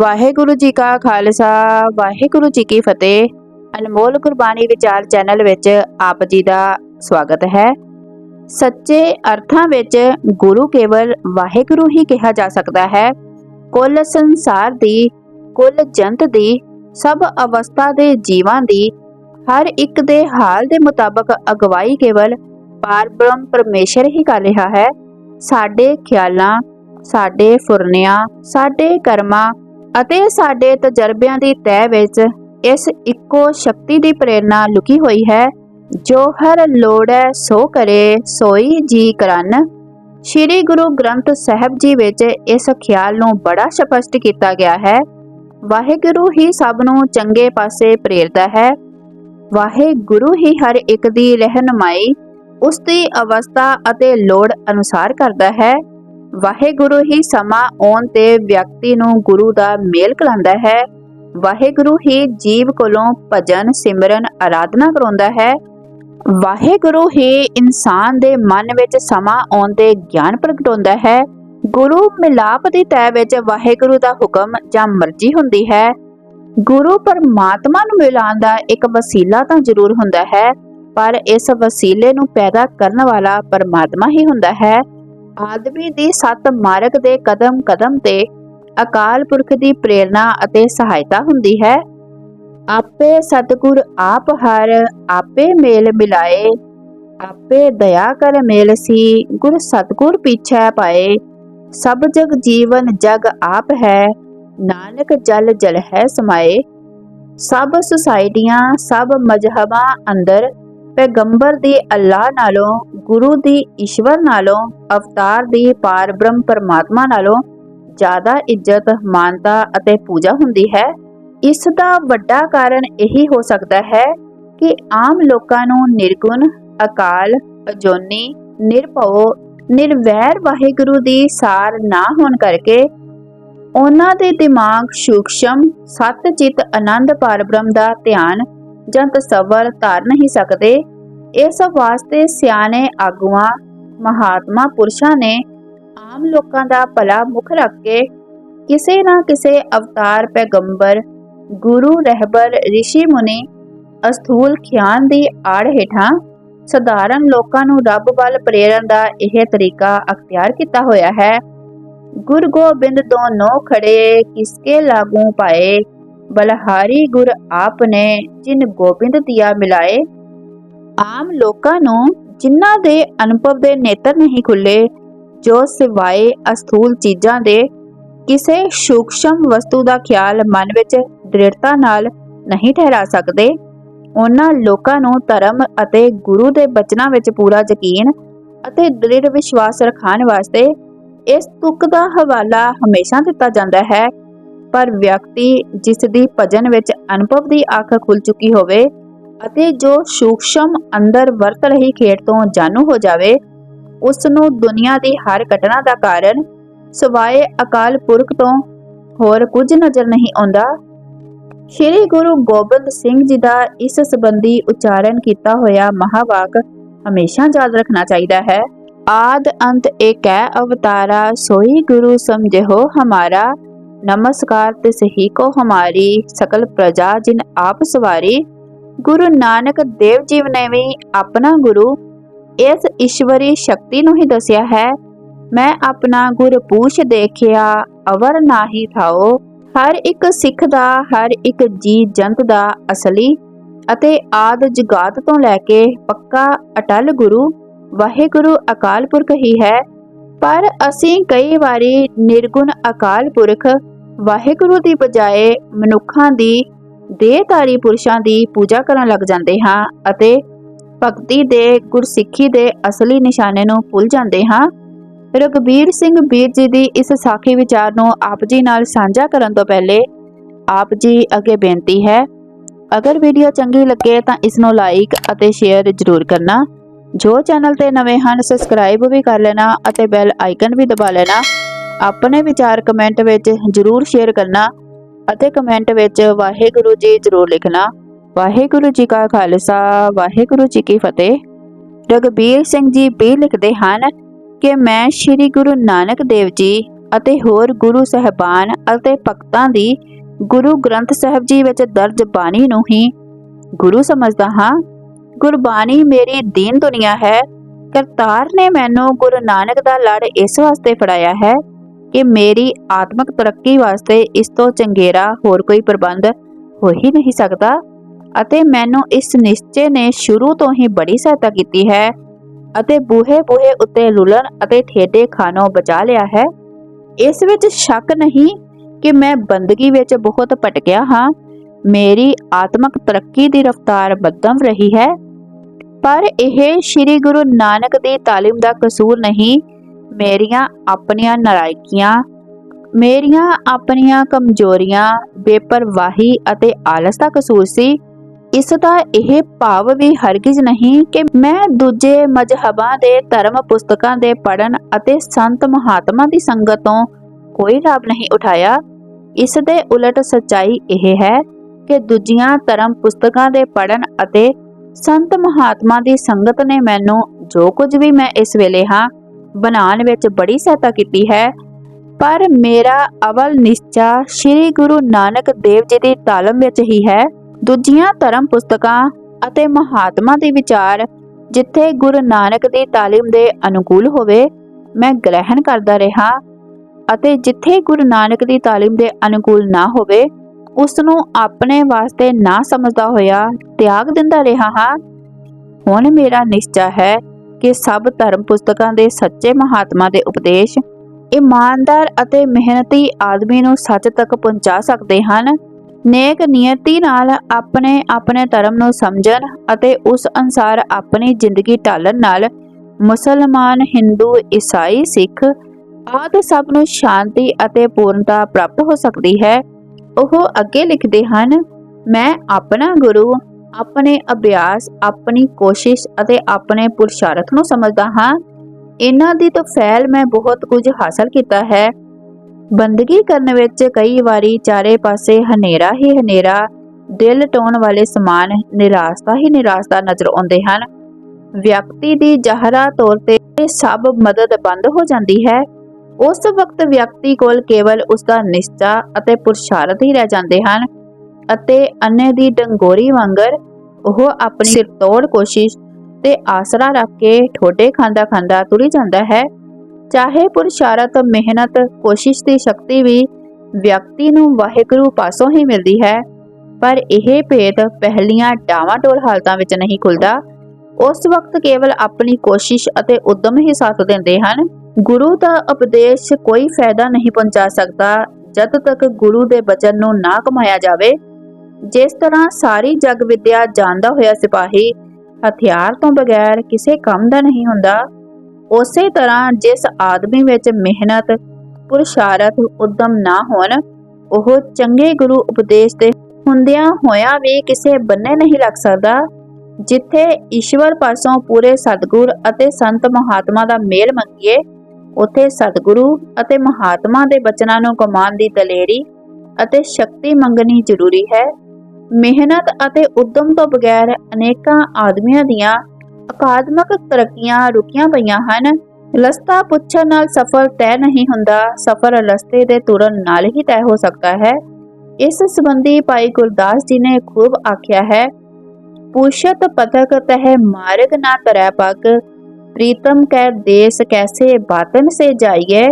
ਵਾਹਿਗੁਰੂ ਜੀ ਕਾ ਖਾਲਸਾ, ਵਾਹਿਗੁਰੂ ਜੀ ਕੀ ਫਤਿਹ। ਅਨਮੋਲ ਗੁਰਬਾਣੀ ਵਿਚਾਰ ਚੈਨਲ ਵਿੱਚ ਆਪ ਜੀ ਦਾ ਸਵਾਗਤ ਹੈ। ਸੱਚੇ ਅਰਥਾਂ ਵਿੱਚ ਗੁਰੂ ਕੇਵਲ ਵਾਹਿਗੁਰੂ ਹੀ ਕਿਹਾ ਜਾ ਸਕਦਾ ਹੈ। ਕੁੱਲ ਸੰਸਾਰ ਦੀ, ਕੁੱਲ ਜੰਤ ਦੀ, ਸਭ ਅਵਸਥਾ ਦੇ ਜੀਵਾਂ ਦੀ, ਹਰ ਇੱਕ ਦੇ ਹਾਲ ਦੇ ਮੁਤਾਬਕ ਅਗਵਾਈ ਕੇਵਲ ਪਾਰਬ੍ਰਹਮ ਪਰਮੇਸ਼ਰ ਹੀ ਕਰ ਰਿਹਾ ਹੈ। ਸਾਡੇ ਖਿਆਲਾਂ, ਸਾਡੇ ਫੁਰਨਿਆਂ, ਸਾਡੇ ਕਰਮਾਂ ਅਤੇ ਸਾਡੇ ਤਜਰਬਿਆਂ ਦੀ ਤਹਿ ਵਿੱਚ ਇਸ ਇੱਕੋ ਸ਼ਕਤੀ ਦੀ ਪ੍ਰੇਰਣਾ ਲੁਕੀ ਹੋਈ ਹੈ, ਜੋ ਹਰ ਲੋੜ ਸੋ ਕਰੇ, ਸੋਈ ਜੀ ਕਰਨ। ਸ੍ਰੀ ਗੁਰੂ ਗ੍ਰੰਥ ਸਾਹਿਬ ਜੀ ਵਿੱਚ ਇਸ ਖਿਆਲ ਨੂੰ ਬੜਾ ਸਪਸ਼ਟ ਕੀਤਾ ਗਿਆ ਹੈ। ਵਾਹਿਗੁਰੂ ਹੀ ਸਭ ਨੂੰ ਚੰਗੇ ਪਾਸੇ ਪ੍ਰੇਰਦਾ ਹੈ। ਵਾਹਿਗੁਰੂ ਹੀ ਹਰ ਇੱਕ ਦੀ ਰਹਿਨਮਾਈ, ਉਸ ਦੀ ਅਵਸਥਾ ਅਤੇ ਲੋੜ ਅਨੁਸਾਰ ਕਰਦਾ ਹੈ। ਵਾਹਿਗੁਰੂ ਹੀ ਸਮਾਂ ਆਉਣ ਤੇ ਵਿਅਕਤੀ ਨੂੰ ਗੁਰੂ ਦਾ ਮੇਲ ਕਰਾਉਂਦਾ ਹੈ। ਵਾਹਿਗੁਰੂ ਹੀ ਜੀਵ ਕੋਲੋਂ ਭਜਨ, ਸਿਮਰਨ ਆਰਾਧਨਾ ਕਰਾਉਂਦਾ ਹੈ। ਵਾਹਿਗੁਰੂ ਹੀ ਇਨਸਾਨ ਦੇ ਮਨ ਵਿੱਚ ਸਮਾਂ ਆਉਣ ਤੇ ਗਿਆਨ ਪ੍ਰਗਟਾਉਂਦਾ ਹੈ। ਗੁਰੂ ਮਿਲਾਪ ਦੀ ਤੈ ਵਿੱਚ ਵਾਹਿਗੁਰੂ ਦਾ ਹੁਕਮ ਜਾਂ ਮਰਜ਼ੀ ਹੁੰਦੀ ਹੈ। ਗੁਰੂ ਪਰਮਾਤਮਾ ਨੂੰ ਮਿਲਾਉਣ ਦਾ ਇੱਕ ਵਸੀਲਾ ਤਾਂ ਜ਼ਰੂਰ ਹੁੰਦਾ ਹੈ, ਪਰ ਇਸ ਵਸੀਲੇ ਨੂੰ ਪੈਦਾ ਕਰਨ ਵਾਲਾ ਪਰਮਾਤਮਾ ਹੀ ਹੁੰਦਾ ਹੈ। ਆਦਮੀ ਦੀ ਸੱਤ ਮਾਰਗ ਦੇ ਕਦਮ ਕਦਮ ਤੇ ਅਕਾਲ ਪੁਰਖ ਦੀ ਪ੍ਰੇਰਣਾ ਅਤੇ ਸਹਾਇਤਾ ਹੁੰਦੀ ਹੈ। ਆਪੇ ਸਤਿਗੁਰ ਆਪ ਹਰ, ਆਪੇ ਮੇਲ ਮਿਲਾਏ। ਆਪੇ ਦਇਆ ਕਰ ਮੇਲ ਸੀ, ਗੁਰ ਸਤਿਗੁਰ ਪਿਛੈ ਪਾਏ। ਸਭ ਜਗ ਜੀਵਨ ਜਗ ਆਪ ਹੈ, ਨਾਨਕ ਜਲ ਜਲ ਹੈ ਸਮਾਏ। ਸਭ ਸੁਸਾਇਟੀਆਂ, ਸਭ ਮਜਹਬਾਂ ਅੰਦਰ ਪੈਗੰਬਰ ਦੀ ਅੱਲਾਹ ਨਾਲੋਂ, ਗੁਰੂ ਦੀ ਈਸ਼ਵਰ ਨਾਲੋਂ, ਅਵਤਾਰ ਦੀ ਪਾਰਬ੍ਰਹਮ ਪਰਮਾਤਮਾ ਨਾਲੋਂ ਜ਼ਿਆਦਾ ਇੱਜ਼ਤ, ਮਾਨਤਾ ਅਤੇ ਪੂਜਾ ਹੁੰਦੀ ਹੈ। ਇਸ ਦਾ ਵੱਡਾ ਕਾਰਨ ਇਹੀ ਹੋ ਸਕਦਾ ਹੈ ਕਿ ਆਮ ਲੋਕਾਂ ਨੂੰ ਨਿਰਗੁਣ, ਅਕਾਲ, ਅਜੋਨੀ, ਨਿਰਭਉ, ਨਿਰਵੈਰ ਵਾਹਿਗੁਰੂ ਦੀ ਸਾਰ ਨਾ ਹੋਣ ਕਰਕੇ ਉਹਨਾਂ ਦੇ ਦਿਮਾਗ ਸੂਖਸ਼ਮ, ਸਤ ਚਿਤ ਆਨੰਦ ਪਰਬ੍ਰਹਮ ਦਾ ਧਿਆਨ ਜਾਂ ਤਸਵਰ ਧਾਰ ਨਹੀਂ ਸਕਦੇ, ਇਸ ਵਾਸਤੇ ਸਿਆਣੇ ਆਗੂਆਂ, ਮਹਾਤਮਾ ਪੁਰਸ਼ਾਂ ਨੇ ਆਮ ਲੋਕਾਂ ਦਾ ਭਲਾ ਮੁੱਖ ਰੱਖ ਕੇ ਕਿਸੇ ਨਾ ਕਿਸੇ ਅਵਤਾਰ, ਪੈਗੰਬਰ, ਗੁਰੂ, ਰਹਿਬਰ ઋષਿ ਮੁਨੀ, ਅਸਥੂਲ ਖਿਆਨ ਦੀ ਆੜ ਹੇਠਾਂ ਸਧਾਰਨ ਲੋਕਾਂ ਨੂੰ ਰੱਬ ਵੱਲ ਪ੍ਰੇਰਨ ਦਾ ਇਹ ਤਰੀਕਾ ਅਖਤਿਆਰ ਕੀਤਾ ਹੋਇਆ ਹੈ। ਗੁਰ ਗੋਬਿੰਦ ਤੋਂ ਨੋ ਖੜੇ ਕਿਸਕੇ ਲਾਗੂ ਪਾਏ? ਬਲਹਾਰੀ ਗੁਰ ਆਪਨੇ ਜਿਨ ਗੋਬਿੰਦ ਦਿਆ ਮਿਲਾਏ, ਆਮ ਲੋਕਾਂ ਨੂੰ ਜਿਨ੍ਹਾਂ ਦੇ ਅਨੁਭਵ ਦੇ ਨੇਤਰ ਨਹੀਂ ਖੁੱਲੇ, ਜੋ ਸਿਵਾਏ ਅਸਥੂਲ ਚੀਜ਼ਾਂ ਦੇ ਕਿਸੇ ਸੂਖਸ਼ਮ ਵਸਤੂ ਦਾ ਖਿਆਲ ਮਨ ਵਿੱਚ ਦ੍ਰਿੜਤਾ ਨਾਲ ਨਹੀਂ ਠਹਿਰਾ ਸਕਦੇ, ਉਹਨਾਂ ਲੋਕਾਂ ਨੂੰ ਧਰਮ ਅਤੇ ਗੁਰੂ ਦੇ ਬਚਨਾਂ ਵਿੱਚ ਪੂਰਾ ਯਕੀਨ ਅਤੇ ਦ੍ਰਿੜ ਵਿਸ਼ਵਾਸ ਰਖਾਉਣ ਵਾਸਤੇ ਇਸ ਤੁਕ ਦਾ ਹਵਾਲਾ ਹਮੇਸ਼ਾ ਦਿੱਤਾ ਜਾਂਦਾ ਹੈ। ਪਰ ਵਿਅਕਤੀ ਜਿਸ ਦੀ ਭਜਨ ਵਿੱਚ ਅਨੁਭਵ ਦੀ ਅੱਖ ਖੁੱਲ ਚੁੱਕੀ ਹੋਵੇ ਅਤੇ ਜੋ ਸੂਖਸ਼ਮ ਅੰਦਰ ਵਰਤ ਰਹੀ ਖੇਡ ਤੋਂ ਜਾਣੂ ਹੋ ਜਾਵੇ ਉਸ ਨੂੰ ਦੁਨੀਆ ਦੀ ਹਰ ਘਟਨਾ ਦਾ ਕਾਰਨ ਸਵਾਏ ਅਕਾਲ ਪੁਰਖ ਤੋਂ ਹੋਰ ਕੁਝ ਨਜ਼ਰ ਨਹੀਂ ਆਉਂਦਾ। ਸ਼੍ਰੀ ਗੁਰੂ ਗੋਬਿੰਦ ਸਿੰਘ ਜੀ ਦਾ ਇਸ ਸੰਬੰਧੀ ਉਚਾਰਨ ਕੀਤਾ ਹੋਇਆ ਮਹਾਵਾਕ ਹਮੇਸ਼ਾ ਯਾਦ ਰੱਖਣਾ ਚਾਹੀਦਾ ਹੈ। ਆਦ ਅੰਤ ਏਕ ਹੈ ਅਵਤਾਰਾ ਸੋਈ ਗੁਰੂ ਸਮਝੋ ਹਮਾਰਾ। ਨਮਸਕਾਰ ਤਿਸ ਹੀ ਕੋ ਹਮਾਰੀ ਸਕਲ ਪ੍ਰਜਾ ਜਿਨ ਆਪ ਸਵਾਰੀ। ਗੁਰੂ ਨਾਨਕ ਦੇਵ ਜੀ ਨੇ ਵੀ ਆਪਣਾ ਗੁਰੂ, ਇਸ ਈਸ਼ਵਰੀ ਸ਼ਕਤੀ ਨੂੰ ਹੀ ਦੱਸਿਆ ਹੈ। ਮੈਂ ਆਪਣਾ ਗੁਰ ਪੂਛ ਦੇਖਿਆ, ਅਵਰ ਨਾਹੀ ਥਾਓ। ਹਰ ਇੱਕ ਸਿੱਖ ਦਾ, ਹਰ ਇੱਕ ਜੀ ਜੰਤ ਦਾ ਅਸਲੀ ਅਤੇ ਆਦ ਜਗਾਤ ਤੋਂ ਲੈ ਕੇ ਪੱਕਾ ਅਟਲ ਗੁਰੂ, ਵਾਹਿਗੁਰੂ ਅਕਾਲ ਪੁਰਖ ਹੀ ਹੈ। ਪਰ ਅਸੀਂ ਕਈ ਵਾਰੀ ਨਿਰਗੁਣ ਅਕਾਲ ਪੁਰਖ ਵਾਹਿਗੁਰੂ ਦੀ ਬਜਾਏ ਮਨੁੱਖਾਂ ਦੀ ਦੇਹਧਾਰੀ ਪੁਰਸ਼ਾਂ ਦੀ ਪੂਜਾ ਕਰਨ ਲੱਗ ਜਾਂਦੇ ਹਾਂ ਅਤੇ ਭਗਤੀ ਦੇ ਗੁਰਸਿੱਖੀ ਦੇ ਅਸਲੀ ਨਿਸ਼ਾਨੇ ਨੂੰ ਭੁੱਲ ਜਾਂਦੇ ਹਾਂ। ਰਗਬੀਰ ਸਿੰਘ ਵੀਰ ਜੀ ਦੀ ਇਸ ਸਾਖੀ ਵਿਚਾਰ ਨੂੰ ਆਪ ਜੀ ਨਾਲ ਸਾਂਝਾ ਕਰਨ ਤੋਂ ਪਹਿਲੇ ਆਪ ਜੀ ਅੱਗੇ ਬੇਨਤੀ ਹੈ, ਅਗਰ ਵੀਡੀਓ ਚੰਗੀ ਲੱਗੇ ਤਾਂ ਇਸ ਨੂੰ ਲਾਈਕ ਅਤੇ ਸ਼ੇਅਰ ਜ਼ਰੂਰ ਕਰਨਾ। ਜੋ ਚੈਨਲ ਤੇ ਨਵੇਂ ਹਨ ਸਬਸਕ੍ਰਾਈਬ ਵੀ ਕਰ ਲੈਣਾ ਅਤੇ ਬੈਲ ਆਈਕਨ ਵੀ ਦਬਾ ਲੈਣਾ। ਆਪਣੇ ਵਿਚਾਰ ਕਮੈਂਟ ਵਿੱਚ ਜ਼ਰੂਰ ਸ਼ੇਅਰ ਕਰਨਾ ਅਤੇ ਕਮੈਂਟ ਵਿੱਚ ਵਾਹਿਗੁਰੂ ਜੀ ਜ਼ਰੂਰ ਲਿਖਣਾ। ਵਾਹਿਗੁਰੂ ਜੀ ਕਾ ਖਾਲਸਾ, ਵਾਹਿਗੁਰੂ ਜੀ ਕੀ ਫਤਿਹ। ਰਗਬੀਰ ਸਿੰਘ ਜੀ ਵੀ ਲਿਖਦੇ ਹਨ ਕਿ ਮੈਂ ਸ੍ਰੀ ਗੁਰੂ ਨਾਨਕ ਦੇਵ ਜੀ ਅਤੇ ਹੋਰ ਗੁਰੂ ਸਹਿਬਾਨ ਅਤੇ ਭਗਤਾਂ ਦੀ ਗੁਰੂ ਗ੍ਰੰਥ ਸਾਹਿਬ ਜੀ ਵਿੱਚ ਦਰਜ ਬਾਣੀ ਨੂੰ ਹੀ ਗੁਰੂ ਸਮਝਦਾ ਹਾਂ। ਗੁਰਬਾਣੀ ਮੇਰੀ ਦੀਨ ਦੁਨੀਆ ਹੈ। ਕਰਤਾਰ ਨੇ ਮੈਨੂੰ ਗੁਰੂ ਨਾਨਕ ਦਾ ਲੜ ਇਸ ਵਾਸਤੇ ਫੜਾਇਆ ਹੈ ਕਿ ਮੇਰੀ ਆਤਮਿਕ ਤਰੱਕੀ ਵਾਸਤੇ ਇਸ ਤੋਂ ਚੰਗੇਰਾ ਹੋਰ ਕੋਈ ਪ੍ਰਬੰਧ ਹੋ ਹੀ ਨਹੀਂ ਸਕਦਾ ਅਤੇ ਮੈਨੂੰ ਇਸ ਨਿਸ਼ਚੇ ਨੇ ਸ਼ੁਰੂ ਤੋਂ ਹੀ ਬੜੀ ਸਹਾਇਤਾ ਕੀਤੀ ਹੈ ਅਤੇ ਬੂਹੇ ਬੂਹੇ ਉੱਤੇ ਲੁਲਣ ਅਤੇ ਠੇਡੇ ਖਾਣੋਂ ਬਚਾ ਲਿਆ ਹੈ। ਇਸ ਵਿੱਚ ਸ਼ੱਕ ਨਹੀਂ ਕਿ ਮੈਂ ਬੰਦਗੀ ਵਿੱਚ ਬਹੁਤ ਭਟਕਿਆ ਹਾਂ। ਮੇਰੀ ਆਤਮਿਕ ਤਰੱਕੀ ਦੀ ਰਫ਼ਤਾਰ ਮੱਧਮ ਰਹੀ ਹੈ। ਪਰ ਇਹ ਸ੍ਰੀ ਗੁਰੂ ਨਾਨਕ ਦੀ ਤਾਲੀਮ ਦਾ ਕਸੂਰ ਨਹੀਂ। ਮੇਰੀਆਂ ਆਪਣੀਆਂ ਨਰਾਇਕੀਆਂ, ਮੇਰੀਆਂ ਆਪਣੀਆਂ ਕਮਜ਼ੋਰੀਆਂ, ਬੇਪਰਵਾਹੀ ਅਤੇ ਆਲਸ ਦਾ ਕਸੂਰ ਸੀ। ਇਸ ਦਾ ਇਹ ਭਾਵ ਵੀ ਹਰਗਿਜ਼ ਨਹੀਂ ਕਿ ਮੈਂ ਦੂਜੇ ਮਜ਼ਹਬਾਂ ਦੇ ਧਰਮ ਪੁਸਤਕਾਂ ਦੇ ਪੜਨ ਅਤੇ ਸੰਤ ਮਹਾਤਮਾ ਦੀ ਸੰਗਤ ਤੋਂ ਕੋਈ ਲਾਭ ਨਹੀਂ ਉਠਾਇਆ। ਇਸ ਦੇ ਉਲਟ ਸੱਚਾਈ ਇਹ ਹੈ ਕਿ ਦੂਜੀਆਂ ਧਰਮ ਪੁਸਤਕਾਂ ਦੇ ਪੜਨ ਅਤੇ ਸੰਤ ਮਹਾਤਮਾ ਦੀ ਸੰਗਤ ਨੇ ਮੈਨੂੰ ਜੋ ਕੁਝ ਵੀ ਮੈਂ ਇਸ ਵੇਲੇ ਹਾਂ, ਬਣਾਉਣ ਵਿੱਚ ਬੜੀ ਸਹਾਇਤਾ ਕੀਤੀ ਹੈ। ਪਰ ਮੇਰਾ ਅਵਲ ਨਿਸ਼ਚਾ ਸ੍ਰੀ ਗੁਰੂ ਨਾਨਕ ਦੇਵ ਜੀ ਦੀ ਤਾਲਮ ਵਿੱਚ ਹੀ ਹੈ। ਦੂਜੀਆਂ ਧਰਮ ਪੁਸਤਕਾਂ ਅਤੇ ਮਹਾਤਮਾ ਦੇ ਵਿਚਾਰ ਜਿੱਥੇ ਗੁਰੂ ਨਾਨਕ ਦੀ ਤਾਲੀਮ ਦੇ ਅਨੁਕੂਲ ਹੋਵੇ, ਮੈਂ ਗ੍ਰਹਿਣ ਕਰਦਾ ਰਿਹਾ ਅਤੇ ਜਿੱਥੇ ਗੁਰੂ ਨਾਨਕ ਦੀ ਤਾਲੀਮ ਦੇ ਅਨੁਕੂਲ ਨਾ ਹੋਵੇ ਉਸ ਨੂੰ ਆਪਣੇ ਵਾਸਤੇ ਨਾ ਸਮਝਦਾ ਹੋਇਆ ਤਿਆਗ ਦਿੰਦਾ ਰਿਹਾ ਹਾਂ। ਹੁਣ ਮੇਰਾ ਨਿਸ਼ਚਾ ਹੈ ਕਿ ਸਭ ਧਰਮ ਪੁਸਤਕਾਂ ਦੇ ਸੱਚੇ ਮਹਾਤਮਾ ਦੇ ਉਪਦੇਸ਼ ਇਮਾਨਦਾਰ ਅਤੇ ਮਿਹਨਤੀ ਆਦਮੀ ਨੂੰ ਸੱਚ ਤੱਕ ਪਹੁੰਚਾ ਸਕਦੇ ਹਨ। ਨੇਕ ਨੀਅਤੀ ਨਾਲ ਆਪਣੇ ਆਪਣੇ ਧਰਮ ਨੂੰ ਸਮਝਣ ਅਤੇ ਉਸ ਅਨਸਾਰ ਆਪਣੀ ਜ਼ਿੰਦਗੀ ਢਾਲਣ ਨਾਲ ਮੁਸਲਮਾਨ, ਹਿੰਦੂ, ਈਸਾਈ, ਸਿੱਖ ਆਦਿ ਸਭ ਨੂੰ ਸ਼ਾਂਤੀ ਅਤੇ ਪੂਰਨਤਾ ਪ੍ਰਾਪਤ ਹੋ ਸਕਦੀ ਹੈ। ਉਹ ਅੱਗੇ ਲਿਖਦੇ ਹਨ, ਮੈਂ ਆਪਣਾ ਗੁਰੂ, ਆਪਣੇ ਅਭਿਆਸ, ਆਪਣੀ ਕੋਸ਼ਿਸ਼ ਅਤੇ ਆਪਣੇ ਪੁਰਸ਼ਾਰਥ ਨੂੰ ਸਮਝਦਾ ਹਾਂ। ਇਹਨਾਂ ਦੀ ਤਾਂ ਫੈਲ ਮੈਂ ਬਹੁਤ ਕੁਝ ਹਾਸਲ ਕੀਤਾ ਹੈ। ਬੰਦਗੀ ਕਰਨ ਵਿੱਚ ਕਈ ਵਾਰੀ ਚਾਰੇ ਪਾਸੇ ਹਨੇਰਾ ਹੀ ਹਨੇਰਾ, ਦਿਲ ਟੋਣ ਵਾਲੇ ਸਮਾਨ ਨਿਰਾਸ਼ਤਾ ਹੀ ਨਿਰਾਸ਼ਤਾ ਨਜ਼ਰ ਆਉਂਦੇ ਹਨ। ਵਿਅਕਤੀ ਦੀ ਜ਼ਾਹਰਾ ਤੌਰ ਤੇ ਸਭ ਮਦਦ ਬੰਦ ਹੋ ਜਾਂਦੀ ਹੈ। ਉਸ ਵਕਤ ਵਿਅਕਤੀ ਕੋਲ ਕੇਵਲ ਉਸ ਦਾ ਨਿਸ਼ਚਾ ਅਤੇ ਪੁਰਸ਼ਾਰਥ ਹੀ ਰਹਿ ਜਾਂਦੇ ਹਨ ਅਤੇ ਅੰਨੇ ਦੀ ਡੰਗੋਰੀ ਵਾਂਗਰ ਉਹ ਆਪਣੀ ਸਿਰਤੋੜ ਕੋਸ਼ਿਸ਼ ਤੇ ਆਸਰਾ ਰੱਖ ਕੇ ਠੋਡੇ ਖਾਂਦਾ ਖਾਂਦਾ ਤੁਰੀ ਜਾਂਦਾ ਹੈ। ਚਾਹੇ ਪੁਰਸ਼ਾਰਥ ਮਿਹਨਤ, ਕੋਸ਼ਿਸ਼ ਦੀ ਸ਼ਕਤੀ ਵੀ ਵਿਅਕਤੀ ਨੂੰ ਵਾਹਿਗੁਰੂ ਪਾਸੋਂ ਹੀ ਮਿਲਦੀ ਹੈ, ਪਰ ਇਹ ਭੇਦ ਪਹਿਲੀਆਂ ਡਾਵਾਂਡੋਲ ਹਾਲਤਾਂ ਵਿੱਚ ਨਹੀਂ ਖੁੱਲਦਾ। ਉਸ ਵਕਤ ਕੇਵਲ ਆਪਣੀ ਕੋਸ਼ਿਸ਼ ਅਤੇ ਉਦਮ ਹੀ ਸਾਥ ਦਿੰਦੇ ਹਨ। ਗੁਰੂ ਦਾ ਉਪਦੇਸ਼ ਕੋਈ ਫਾਇਦਾ ਨਹੀਂ ਪਹੁੰਚਾ ਸਕਦਾ, ਜਦ ਤੱਕ ਗੁਰੂ ਦੇ ਬਚਨ ਨੂੰ ਨਾ ਕਮਾਇਆ ਜਾਵੇ। ਜਿਸ ਤਰ੍ਹਾਂ ਸਾਰੀ ਜਗ ਵਿਦਿਆ ਜਾਣਦਾ ਹੋਇਆ ਸਿਪਾਹੀ ਹਥਿਆਰ ਤੋਂ ਬਗੈਰ ਕਿਸੇ ਕੰਮ ਦਾ ਨਹੀਂ ਹੁੰਦਾ, ਉਸੇ ਤਰ੍ਹਾਂ ਜਿਸ ਆਦਮੀ ਵਿੱਚ ਮਿਹਨਤ, ਪੁਰਸ਼ਾਰਥ ਉਦਮ ਨਾ ਹੋਣ, ਉਹ ਚੰਗੇ ਗੁਰੂ ਉਪਦੇਸ਼ ਦੇ ਹੁੰਦਿਆਂ ਹੋਇਆ ਵੀ ਕਿਸੇ ਬੰਨੇ ਨਹੀਂ ਲੱਗ ਸਕਦਾ, ਜਿੱਥੇ ਈਸ਼ਵਰ ਪਾਸੋਂ ਪੂਰੇ ਸਤਿਗੁਰ ਅਤੇ ਸੰਤ ਮਹਾਤਮਾ ਦਾ ਮੇਲ ਮੰਗੀਏ ਉੱਥੇ ਸਤਿਗੁਰੂ ਅਤੇ ਮਹਾਤਮਾ ਦੇ ਬਚਨਾਂ ਨੂੰ ਕਮਾਉਣ ਦੀ ਦਲੇਰੀ ਅਤੇ ਸ਼ਕਤੀ ਮੰਗਣੀ ਜ਼ਰੂਰੀ ਹੈ। ਮਿਹਨਤ ਅਤੇ ਉਦਮ ਤੋਂ ਬਗੈਰ ਅਨੇਕਾਂ ਆਦਮੀਆਂ ਦੀਆਂ ਅਕਾਦਮਿਕ ਤਰੱਕੀਆਂ ਰੁਕੀਆਂ ਪਈਆਂ ਹਨ। ਲਸਤਾ ਪੁੱਛਣ ਨਾਲ ਸਫਰ ਤੈਅ ਨਹੀਂ ਹੁੰਦਾ ਸਫਰ ਲਸਤੇ ਦੇ ਤੁਰਨ ਨਾਲ ਹੀ ਤੈਅ ਹੋ ਸਕਦਾ ਹੈ। ਇਸ ਸੰਬੰਧੀ ਭਾਈ ਗੁਰਦਾਸ ਜੀ ਨੇ ਖੂਬ ਆਖਿਆ ਹੈ ਪੁਸ਼ਤ ਪਤਕ ਤਹਿ ਮਾਰਗ ਨਾ ਤਰੈ ਪਗ प्रीतम कै देश कैसे बातन से जाइए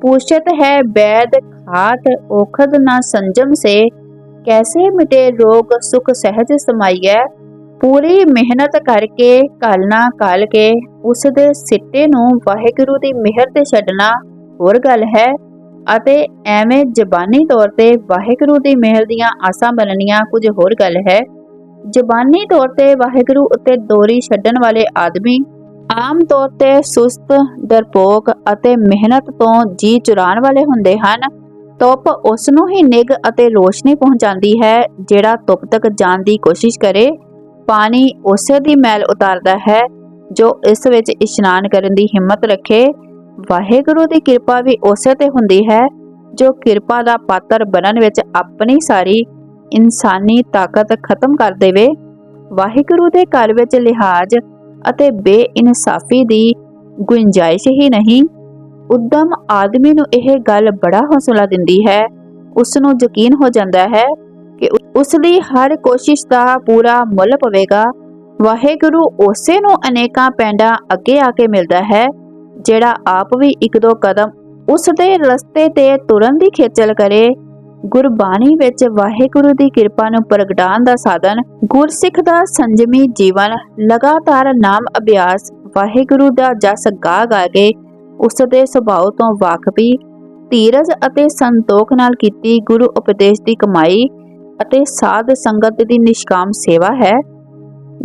पूछत है वैद खात ओखद न संजम से कैसे मिटे रोग सुख सहज समाइए ਪੂਰੀ ਮਿਹਨਤ ਕਰਕੇ ਘਾਲਣਾ ਘਾਲ ਕੇ ਉਸ ਦੇ ਸਿੱਟੇ ਨੂੰ ਵਾਹਿਗੁਰੂ ਦੀ ਮਿਹਰ ਤੇ ਛੱਡਣਾ ਹੋਰ ਗੱਲ ਹੈ ਅਤੇ ਐਵੇਂ ਜ਼ਬਾਨੀ ਤੌਰ ਤੇ ਵਾਹਿਗੁਰੂ ਦੀ ਮਿਹਰ ਦੀਆਂ ਆਸਾਂ ਬਣਨੀਆਂ ਕੁਝ ਹੋਰ ਗੱਲ ਹੈ ਜ਼ਬਾਨੀ ਤੌਰ ਤੇ ਵਾਹਿਗੁਰੂ ਉੱਤੇ ਦੋਰੀ ਛੱਡਣ ਵਾਲੇ ਆਦਮੀ ਆਮ ਤੌਰ ਤੇ ਸੁਸਤ ਡਰਪੋਕ ਅਤੇ ਮਿਹਨਤ ਤੋਂ ਜੀ ਚੁਰਾਉਣ ਵਾਲੇ ਹੁੰਦੇ ਹਨ। ਧੁੱਪ ਉਸ ਨੂੰ ਹੀ ਨਿਗ ਅਤੇ ਰੋਸ਼ਨੀ ਪਹੁੰਚਾਉਂਦੀ ਹੈ, ਜਿਹੜਾ ਧੁੱਪ ਤੱਕ ਜਾਣ ਦੀ ਕੋਸ਼ਿਸ਼ ਕਰੇ। ਪਾਣੀ ਉਸੇ ਦੀ ਮੈਲ ਉਤਾਰਦਾ ਹੈ, ਜੋ ਇਸ ਵਿੱਚ ਇਸ਼ਨਾਨ ਕਰਨ ਦੀ ਹਿੰਮਤ ਰੱਖੇ। ਵਾਹਿਗੁਰੂ ਦੀ ਕਿਰਪਾ ਵੀ ਉਸੇ ਤੇ ਹੁੰਦੀ ਹੈ, ਜੋ ਕਿਰਪਾ ਦਾ ਪਾਤਰ ਬਣਨ ਵਿੱਚ ਆਪਣੀ ਸਾਰੀ ਇਨਸਾਨੀ ਤਾਕਤ ਖਤਮ ਕਰ ਦੇਵੇ। ਵਾਹਿਗੁਰੂ ਦੇ ਘਰ ਵਿੱਚ ਲਿਹਾਜ਼ ਅਤੇ ਬੇਇਨਸਾਫੀ ਦੀ ਗੁੰਜਾਇਸ਼ ਹੀ ਨਹੀਂ। ਉਦਮ ਆਦਮੀ ਨੂੰ ਇਹ ਗੱਲ ਬੜਾ ਹੌਸਲਾ ਦਿੰਦੀ ਹੈ। ਉਸ ਨੂੰ ਯਕੀਨ ਹੋ ਜਾਂਦਾ ਹੈ ਕਿ ਉਸ ਦੀ ਹਰ ਕੋਸ਼ਿਸ਼ ਦਾ ਪੂਰਾ ਮੁੱਲ ਪਵੇਗਾ। ਵਾਹਿਗੁਰੂ ਉਸੇ ਨੂੰ ਅਨੇਕਾਂ ਪੈਂਡਾ ਅੱਗੇ ਆ ਕੇ ਮਿਲਦਾ ਹੈ, ਜਿਹੜਾ ਆਪ ਵੀ ਇੱਕ ਦੋ ਕਦਮ ਉਸ ਦੇ ਰਸਤੇ ਤੇ ਤੁਰਨ ਦੀ ਖੇਚਲ ਕਰੇ। ਗੁਰਬਾਣੀ ਵਿੱਚ ਵਾਹਿਗੁਰੂ ਦੀ ਕਿਰਪਾ ਨੂੰ ਪ੍ਰਗਟਾਉਣ ਦਾ ਸਾਧਨ, ਗੁਰਸਿੱਖ ਦਾ ਸੰਜਮੀ ਜੀਵਨ, ਲਗਾਤਾਰ ਨਾਮ ਅਭਿਆਸ ਵਾਹਿਗੁਰੂ ਦਾ ਜਸ ਗਾ ਗਾ ਕੇ ਉਸ ਦੇ ਸੁਭਾਅ ਤੋਂ ਵਾਕਫੀ, ਧੀਰਜ ਅਤੇ ਸੰਤੋਖ ਨਾਲ ਕੀਤੀ ਗੁਰੂ ਉਪਦੇਸ਼ ਦੀ ਕਮਾਈ ਅਤੇ ਸਾਧ ਸੰਗਤ ਦੀ ਨਿਸ਼ਕਾਮ ਸੇਵਾ ਹੈ।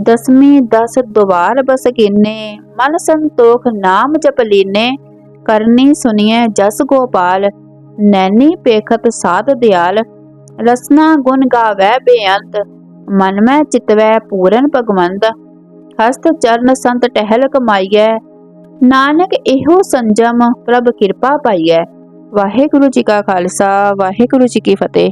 ਦਸਵੀਂ ਦਸ ਦੁਆਰ ਬਸ ਕੀਨੇ, ਮਨ ਸੰਤੋਖ ਨਾਮ ਜਪ ਲੀਨੇ, ਕਰਨੀ ਸੁਨੀਏ ਜਸ ਗੋਪਾਲ ਨੈਣੀ ਪੇਖਤ ਸਾਧ ਦਿਆਲ, ਰਸਨਾ ਗੁਣ ਗਾਵੈ ਬੇਅੰਤ ਮਨ ਮੈਂ ਚਿਤਵੈ ਪੂਰਨ ਭਗਵੰਤ, ਹਸਤ ਚਰਨ ਸੰਤ ਟਹਿਲ ਕਮਾਈਐ, ਨਾਨਕ ਇਹੋ ਸੰਜਮ ਪ੍ਰਭ ਕਿਰਪਾ ਪਾਈਐ। ਵਾਹਿਗੁਰੂ ਜੀ ਕਾ ਖਾਲਸਾ, ਵਾਹਿਗੁਰੂ ਜੀ ਕੀ ਫਤਿਹ।